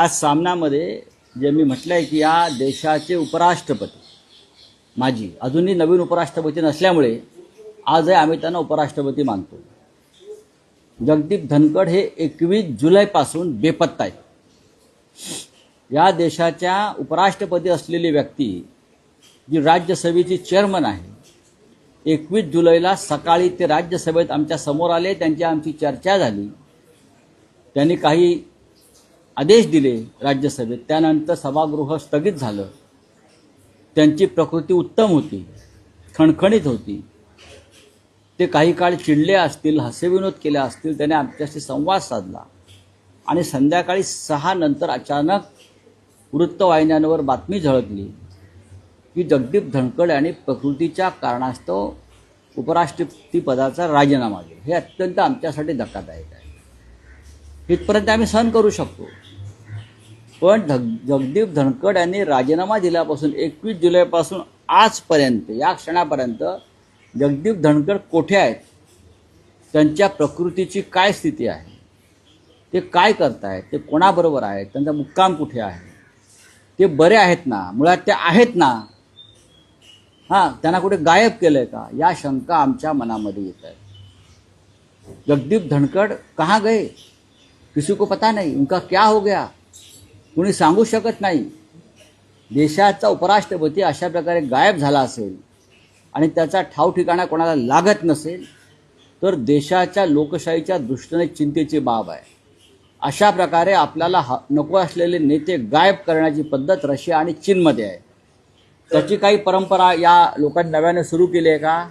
आज सामनामध्ये जे मी म्हटलं आहे की या देशाचे उपराष्ट्रपती माजी अजूनही नवीन उपराष्ट्रपती नसल्यामुळे आजही आम्ही त्यांना उपराष्ट्रपती मानतो. जगदीप धनकड हे एकवीस जुलैपासून बेपत्ता आहेत. या देशाच्या उपराष्ट्रपती असलेली व्यक्ती जी राज्यसभेची चेअरमन आहे एकवीस जुलैला सकाळी ते राज्यसभेत आमच्यासमोर आले त्यांची आमची चर्चा झाली. त्यांनी काही आदेश दिले राज्यसभेत. त्यानंतर सभागृह स्थगित झालं. त्यांची प्रकृती उत्तम होती. खणखणीत होती. ते काही काळ चिडले असतील हसेविनोद केले असतील त्याने आमच्याशी संवाद साधला. आणि संध्याकाळी सहा नंतर अचानक वृत्तवाहिन्यांवर बातमी झळकली. की जगदीप धनकड यांनी प्रकृतीच्या कारणास्तव उपराष्ट्रपती पदाचा राजीनामा दिला. हे अत्यंत आमच्यासाठी धक्कादायक आहे. इथपर्यंत आम्ही सहन करू शकतो. पण धग जगदीप धनकड यांनी राजीनामा दिल्यापासून एकवीस जुलैपासून आजपर्यंत या क्षणापर्यंत जगदीप धनकड कोठे आहेत? त्यांच्या प्रकृतीची काय स्थिती आहे? ते काय करतायत? ते कोणाबरोबर आहेत? त्यांचा मुक्काम कुठे आहे? ते बरे आहेत ना? मुळात ते आहेत ना? हां त्यांना कुठे गायब केलं आहे का? या शंका आमच्या मनामध्ये येत आहेत. जगदीप धनकड कहाँ गए? किसी को पता नाही उनका क्या हो गया? कुणी सांगू शकत नाही. देशाचा उपराष्ट्रपती अशा प्रकारे गायब झाला असेल आणि त्याचा ठाव ठिकाणा कोणाला लागत नसेल तर देशाच्या लोकशाहीच्या दृष्टीने चिंतेची बाब आहे. अशा प्रकारे आपल्याला ह नको असलेले नेते गायब करण्याची पद्धत रशिया आणि चीनमध्ये आहे. त्याची काही परंपरा या लोकांनी नव्याने सुरू केली आहे का?